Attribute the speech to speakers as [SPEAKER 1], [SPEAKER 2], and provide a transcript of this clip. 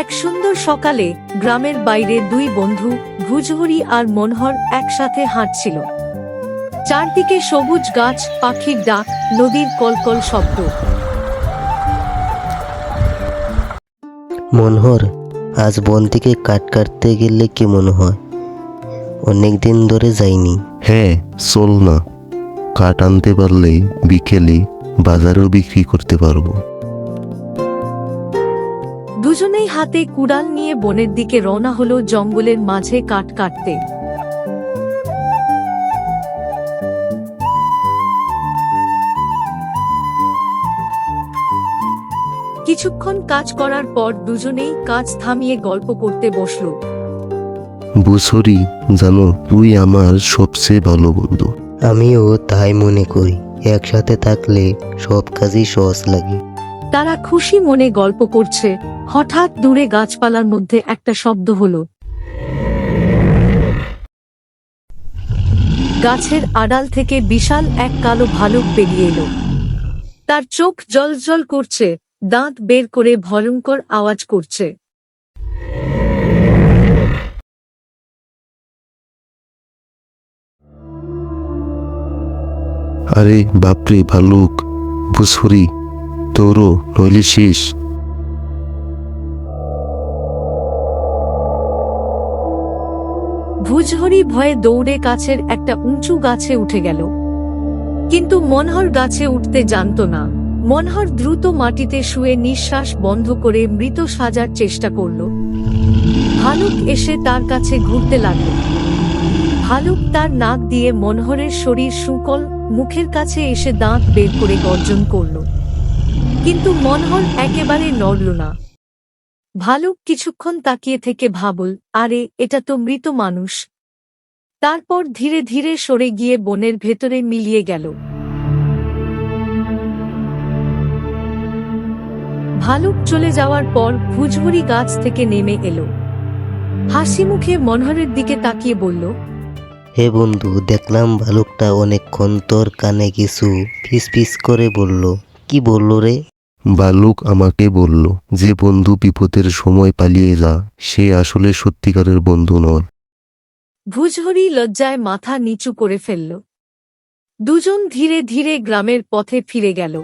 [SPEAKER 1] এক সুন্দর সকালে গ্রামের বাইরে দুই বন্ধু ভুজহরি আর মনোহর একসাথে হাঁটছিল। চারদিকে সবুজ গাছ পাখির ডাক নদীর কলকল শব্দ।
[SPEAKER 2] মনোহর আজ বন থেকে কাঠ কাটতে গেলে কি মনে হয়? অনেক দিন ধরে যাইনি।
[SPEAKER 3] হ্যাঁ চল না। কাঠ আনতে পারলে বিকেলে বাজারেও বিক্রি করতে পারব।
[SPEAKER 1] দুজনেই হাতে কুড়াল নিয়ে বনের দিকে রওনা হলো জঙ্গলের মাঝে কাঠ কাটতে। কিছুক্ষণ কাজ করার পর দুজনেই কাজ থামিয়ে গল্প করতে বসল।
[SPEAKER 3] বুসরি জানো তুই আমার সবচেয়ে ভালো বন্ধু।
[SPEAKER 2] আমিও তাই মনে করি একসাথে থাকলে সব কাজই সহজ লাগে।
[SPEAKER 1] তারা খুশি মনে গল্প করছে। হঠাৎ দূরে গাছপালার মধ্যে একটা শব্দ হলো। গাছের আড়াল থেকে বিশাল এক কালো ভালুক বেরিয়ে এলো। তার চোখ জলজল করছে, দাঁত বের করে ভয়ঙ্কর আওয়াজ করছে।
[SPEAKER 3] আরে বাপরে ভালুক বুসরি তোরও নইলে শেষ।
[SPEAKER 1] ভুজহরি ভয়ে দৌড়ে কাছের একটা উঁচু গাছে উঠে গেল। কিন্তু মনহর গাছে উঠতে জানতো না। মনহর দ্রুত মাটিতে শুয়ে নিঃশ্বাস বন্ধ করে মৃত সাজার চেষ্টা করল। ভালুক এসে তার কাছে ঘুরতে লাগল। ভালুক তার নাক দিয়ে মনহরের শরীর শুকল মুখের কাছে এসে দাঁত বের করে গর্জন করল। কিন্তু মনোহর একেবারে নড়ল না। ভালুক কিছুক্ষণ তাকিয়ে থেকে ভাবল, আরে, এটা তো মৃত মানুষ। তারপর ধীরে ধীরে সরে গিয়ে বনের ভেতরে মিলিয়ে গেল। ভালুক চলে যাওয়ার পর ভুজভুরি গাছ থেকে নেমে এলো। হাসি মুখে মনহরের দিকে তাকিয়ে বলল,
[SPEAKER 2] হে বন্ধু, দেখলাম ভালুকটা অনেকক্ষণ তোর কানে কিছু ফিস ফিস করে বলল। কি বলল রে?
[SPEAKER 3] বালুক আমাকে বলল যে বন্ধু বিপদের সময় পালিয়ে যা সে আসলে সত্যিকারের বন্ধু নয়।
[SPEAKER 1] ভুজহরি লজ্জায় মাথা নিচু করে ফেলল। দুজন ধীরে ধীরে গ্রামের পথে ফিরে গেল।